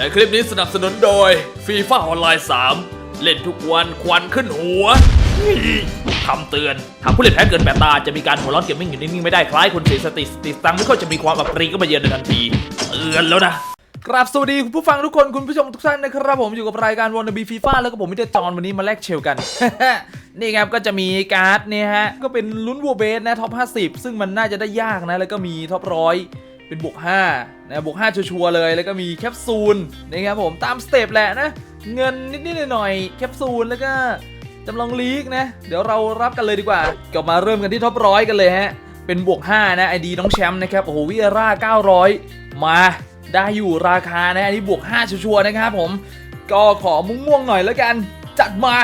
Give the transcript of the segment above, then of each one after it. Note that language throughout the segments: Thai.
และคลิปนี้สนับสนุนโดยฟีฟ่าออนไลน์ 3 เล่นทุกวันควันขึ้นหัว คำเตือนหากผู้เล่นแพ้เกินแปดตาจะมีการหัวร้อนเกมมิ่งอยู่นิ่งๆไม่ได้คล้ายคนเสียสติสติสตังไม่ค่อยจะมีความอับปรีก็มาเยือนในทันทีเตือนแล้วนะกราบสวัสดีคุณผู้ฟังทุกคนคุณผู้ชมทุกท่านนะครับผมอยู่กับรายการวอนบีฟีฟ่าแล้วก็ผมมิเตอร์จอนวันนี้มาแลกเชลกัน นี่ครับก็จะมีการ์ดเนี่ยฮะก็เป็นลุ้นวัวเบสนะท็อป 50 ซึ่งมันน่าจะได้ยากนะแล้วก็มีท็อปร้อย เป็นบวก5นะบวก5ชัวร์ๆเลยแล้วก็มีแคปซูลนะครับผมตามสเต็ปแหละนะ เงินนิดๆหน่อยๆแคปซูลแล้วก็จำลองลีกนะ เดี๋ยวเรารับกันเลยดีกว่าก็มาเริ่มกันที่ท็อปร้อยกันเลยฮะ เป็นบวก 5 นะไอดีน้องแชมป์นะครับ โอ้โหวิเอร่า 900 มาได้อยู่ราคานะอันนี้บวก 5 ชัวร์ๆนะครับผม ก็ขอม่วงหน่อยแล้วกัน จัดมา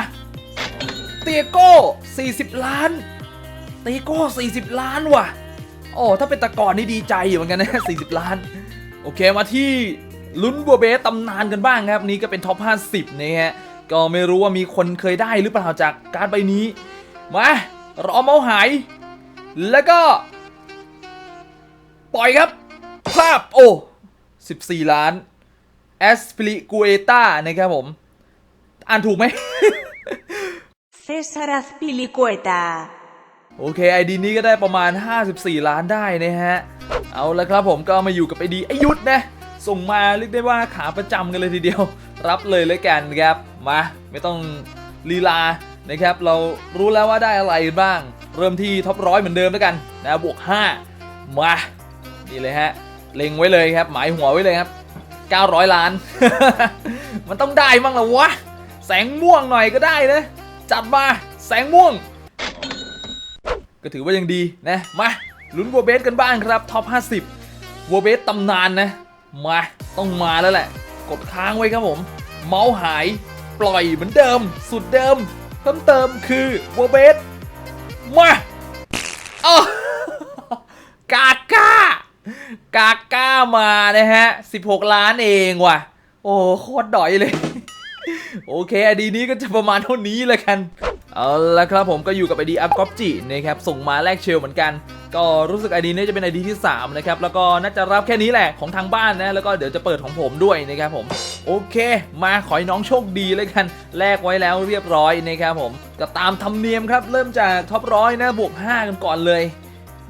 เตียโก้ 40 ล้าน เตียโก้ 40 ล้านว่ะ โอ้ถ้าเป็นตะกอนนี่ดีใจอยู่เหมือนกันนะ40 ล้าน โอเคมาที่ลุ้นบัวเบสตำนานกันบ้างครับ นี่ก็เป็นท็อป 50นะฮะก็ไม่รู้ว่ามีคนเคยได้หรือเปล่าจากการใบนี้ มารอเมาส์หาย แล้วก็ ปล่อยครับภาพโอ้14 ล้านแอสปลิกูเอต้านะครับผม อ่านถูกไหม César Azpilicueta. โอเคไอดีนี้ก็ได้ประมาณ 54 ล้านได้นะฮะ เอาละครับผมก็มาอยู่กับไอดีไอยุทธนะส่งมาเรียกได้ว่าขาประจำกันเลยทีเดียว รับเลยเลยกันครับมาไม่ต้องลีลานะครับ เรารู้แล้วว่าได้อะไรบ้าง เริ่มที่ท็อปร้อยเหมือนเดิมแล้วกันนะบวก 5 มานี่เลยฮะเล็งไว้เลยครับหมายหัวไว้เลยครับ 900 ล้าน มันต้องได้มั่งละวะ แสงม่วงหน่อยก็ได้นะจัดมาแสงม่วง ก็ถือว่ายังดีนะมาลุ้นวัวเบสกันบ้างครับท็อป 50วัวเบสตำนานนะ มาต้องมาแล้วแหละ กดค้างไว้ครับผม เมาส์หายปล่อยเหมือนเดิม สุดเดิม เพิ่มเติมคือวัวเบสมาอ้ากาก้ากาก้ามานะฮะ 16 ล้านเองว่ะ โอ้โคตรดอยเลย โอเค อดีนี้ก็จะประมาณเท่านี้เลยกัน เอาละครับผมก็อยู่กับไอดีอัพก๊อปจินะครับส่งมาแลกเชลเหมือนกัน ก็รู้สึกไอดีนี้จะเป็นไอดีที่ 3 นะครับ แล้วก็น่าจะรับแค่นี้แหละของทางบ้านนะ แล้วก็เดี๋ยวจะเปิดของผมด้วยนะครับผม โอเค มาขอให้น้องโชคดีเลยกัน แลกไว้แล้วเรียบร้อยนะครับผม ก็ตามธรรมเนียมครับ เริ่มจากท็อปร้อยนะบวก 5 กันก่อนเลย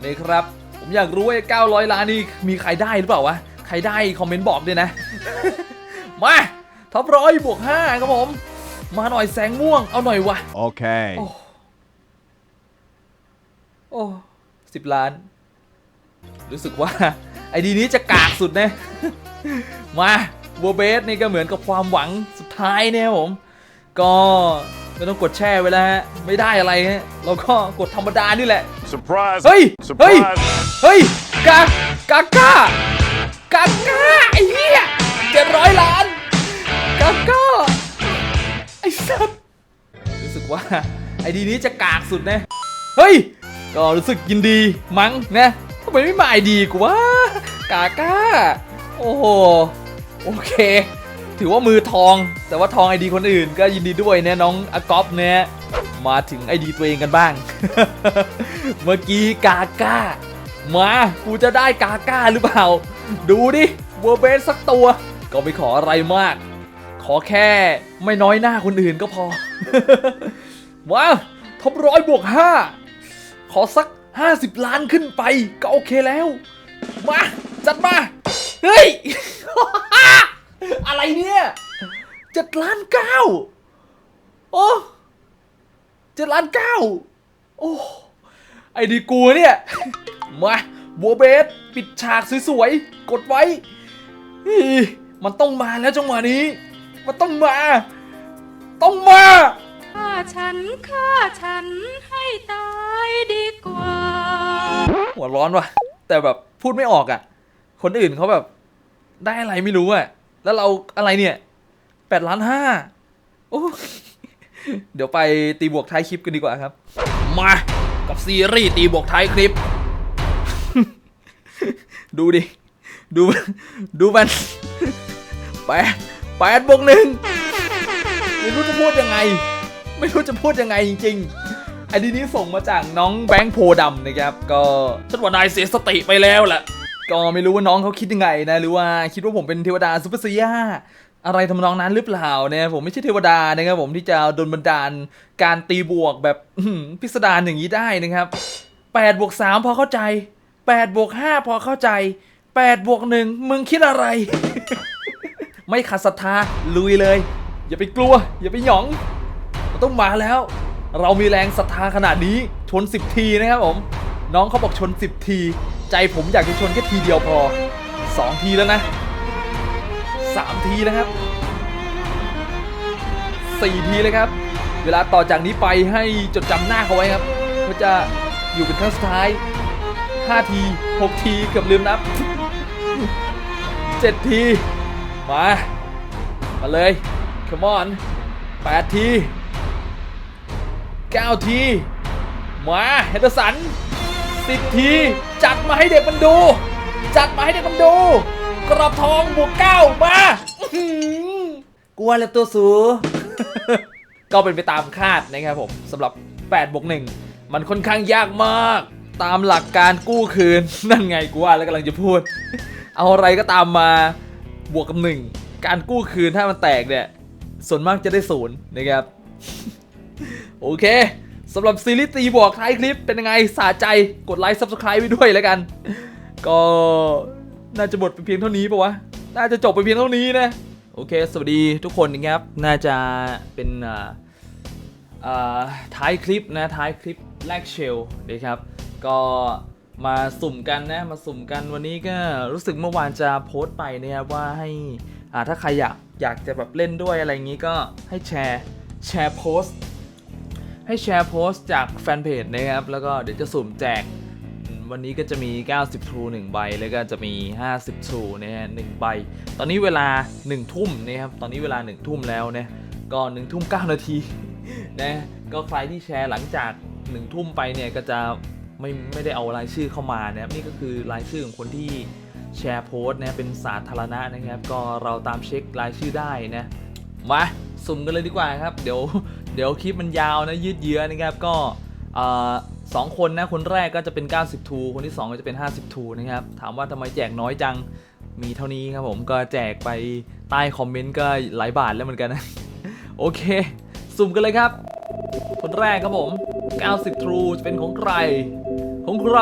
นะครับ ผมอยากรู้ว่าไอ้900 ล้านนี่มีใครได้หรือเปล่าวะใครได้คอมเมนต์บอกด้วยนะ มาท็อปร้อยบวก5ครับผม มาหน่อยแสงม่วง เอาหน่อยวะ Okay. โอ้ โอ้สิบล้าน รู้สึกว่า ไอดีนี้จะกากสุดนะ มาบัวเบสนี่ก็เหมือนกับความหวังสุดท้ายเนี่ยครับผม ก็ไม่ต้องกดแช่ไว้แล้วฮะ ไม่ได้อะไรฮะ เราก็กดธรรมดานี่แหละ Surprise. เฮ้ย เฮ้ย Surprise. เฮ้ย กากาก้ากาก้าไอ้เหี้ยเจ็ดร้อยล้านกาก้าไอ้สัสรู้สึกว่าไอ้ดีนี้จะกากสุดนะ เฮ้ย ก็รู้สึกยินดีมั้งนะทำไมไม่มาไอดีกูวะกาก้า โอ้โห โอเค ถือว่ามือทอง แต่ว่าทองไอดีคนอื่น ก็ยินดีด้วยนะน้องอากอฟเนี่ยมาถึงไอดีตัวเองกันบ้าง เมื่อกี้กาก้า มา กูจะได้กาก้าหรือเปล่า ดูดิเวัวเบสสักตัว ก็ไม่ขออะไรมาก ขอแค่ไม่น้อยหน้าคนอื่นก็พอ ว้าวท็อปร้อยบวกห้าขอสัก 50 ล้านขึ้นไปก็โอเคแล้ว มา จัดมา เฮ้ย อะไรเนี่ยเจ็ดล้านเก้าโอ้เจ็ดล้านเก้าโอ้ไอ้ดีกูเนี่ย มาบัวเบส ปิดฉากสวยๆ กดไว้ มันต้องมาแล้วจังหวะนี้ มันต้องมา ต้องมาฆ่าฉันฆ่าฉันให้ตายดีกว่า หัวร้อนว่ะ แต่แบบพูดไม่ออกอะ คนอื่นเขาแบบ ได้อะไรไม่รู้อะ แล้วเราอะไรเนี่ยแปดล้านห้าโอ้เดี๋ยวไปตีบวกท้ายคลิปกันดีกว่าครับ มากับซีรีส์ตีบวกท้ายคลิป ดูดิ ดู ดูมันแปด แปดบวกหนึ่งไม่รู้จะพูดยังไง ไม่รู้จะพูดยังไงจริงๆไอดีนี้ส่งมาจากน้องแบงค์โพดำนะครับ ก็ฉันว่านายเสียสติไปแล้วแหละก็ไม่รู้ว่าน้องเขาคิดยังไงนะ หรือว่าคิดว่าผมเป็นเทวดาซุปเปอร์ซียาอะไรทำนองนั้นหรือเปล่าเนี่ยผมไม่ใช่เทวดานะครับผมที่จะโดนบันดาลการตีบวกแบบอื้อหือพิสดารอย่างนี้ได้นะครับ8บวก3พอเข้าใจ8บวก5พอเข้าใจ8บวก1มึงคิดอะไร ไม่ขัดศรัทธาลุยเลย อย่าไปกลัว อย่าไปหยองมันต้องมาแล้ว เรามีแรงศรัทธาขนาดนี้ชน 10 ทีนะครับผม น้องเขาบอกชน 10 ที ใจผมอยากจะชนแค่ทีเดียวพอ 2 ทีแล้วนะ 3 ทีนะครับ 4 ทีเลยครับ เวลาต่อจากนี้ไปให้จดจำหน้าเขาไว้ครับเขาจะอยู่เป็นครั้งสุดท้าย 5 ที 6 ทีเกือบลืมนับ 7 ที มา มาเลย come on 8ที 9 ที มาเฮนเดอร์สัน 10 ที จัดมาให้เด็กมันดู จัดมาให้เด็กมันดู กรอบทองบวก9มาอื้อหือกลัวแล้วตัวสูก็เป็นไปตามคาดนะครับผมสำหรับ8บวก1มันค่อนข้างยากมาก ตามหลักการกู้คืน นั่นไงกูว่าแล้วกำลังจะพูด เอาอะไรก็ตามมา บวกกับหนึ่งการกู้คืนถ้ามันแตกเนี่ย ส่วนมากจะได้ศูนย์นะครับ โอเคสำหรับซีรีส์ตีบวกท้ายคลิปเป็นยังไงสาใจกดไลค์ Subscribe ไปด้วยแล้วกัน ก็น่าจะหมดไปเพียงเท่านี้ปะวะ น่าจะจบไปเพียงเท่านี้นะ โอเค สวัสดีทุกคนนะครับ น่าจะเป็นอ่าอ่าท้ายคลิปนะ ท้ายคลิปแรกเชลนะครับ ก็ มาสุ่มกันนะมาสุ่มกันวันนี้ก็รู้สึกเมื่อวานจะโพสต์ไปนะครับว่าให้อ่าถ้าใครอยากอยากจะแบบเล่นด้วยอะไรอย่างนี้ก็ให้แชร์แชร์โพสต์ให้แชร์โพสต์จากแฟนเพจนะครับแล้วก็เดี๋ยวจะสุ่มแจก วันนี้ก็จะมี 90 True 1ใบ แล้วก็จะมี 50 True นะฮะ1ใบ ตอนนี้เวลา 1 ทุ่มนะครับตอนนี้เวลา 1 ทุ่มแล้วนะก็1ทุ่ม9นาทีนะก็ใครที่แชร์หลังจาก 1 ทุ่มไปเนี่ยก็จะ ไม่ไม่ได้เอารายชื่อเข้ามานะครับนี่ก็คือรายชื่อของคนที่แชร์โพสต์นะเป็นสาธารณะนะครับ ก็เราตามเช็ครายชื่อได้นะมาสุ่มกันเลยดีกว่าครับ เดี๋ยวเดี๋ยวคลิปมันยาวนะยืดเยื้อนะครับก็สองคนนะคนแรกก็จะเป็น 90 ทูคนที่ 2 ก็จะเป็น 50 ทูนะครับ ถามว่าทำไมแจกน้อยจังมีเท่านี้ครับผมก็แจกไปใต้คอมเมนต์ก็หลายบาทแล้วเหมือนกันนะ โอเค สุ่มกันเลยครับ คนแรกครับผม 90 True จะเป็นของใคร ของใคร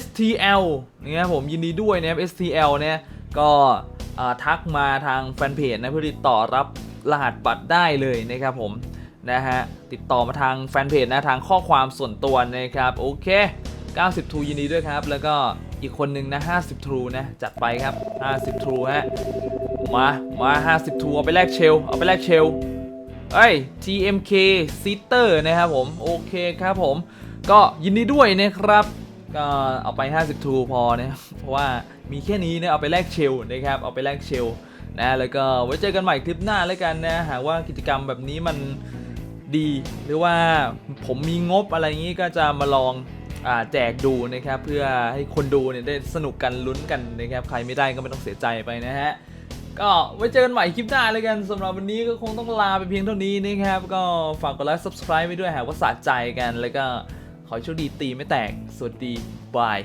STL นี่ครับผมยินดีด้วยนะครับ STL เนี่ยก็ทักมาทางแฟนเพจนะเพื่อติดต่อรับรหัสบัตรได้เลยนะครับผมนะฮะติดต่อมาทางแฟนเพจนะทางข้อความส่วนตัวนะครับโอเค 90 True ยินดีด้วยครับ แล้วก็อีกคนหนึ่งนะ50 True นะจัดไปครับ 50 True ฮะมามา 50 True เอาไปแลกเชลเอาไปแลกเชลเอ้ย TMK Sitter นะครับผมโอเคครับผม ก็ยินดีด้วยนะครับก็เอาไป 50ทูพอนะเพราะว่ามีแค่นี้นะเอาไปแลกเชลนะครับเอาไปแลกเชลนะแล้วก็ไว้เจอกันใหม่คลิปหน้าแล้วกันนะหากว่ากิจกรรมแบบนี้มันดีหรือว่าผมมีงบอะไรอย่างนี้ก็จะมาลองอแจกดูนะครับเพื่อให้คนดูเนี่ยได้สนุกกันลุ้นกันนะครับใครไม่ได้ก็ไม่ต้องเสียใจไปนะฮะก็ไว้เจอกันใหม่คลิปหน้าเลยกันสำหรับวันนี้ก็คงต้องลาไปเพียงเท่านี้นะครับ ก็ฝากกดไลค์ subscribe ไว้ด้วยหากว่าสะใจกันแล้วก็ ขอให้โชคดีตีไม่แตก สวัสดี บาย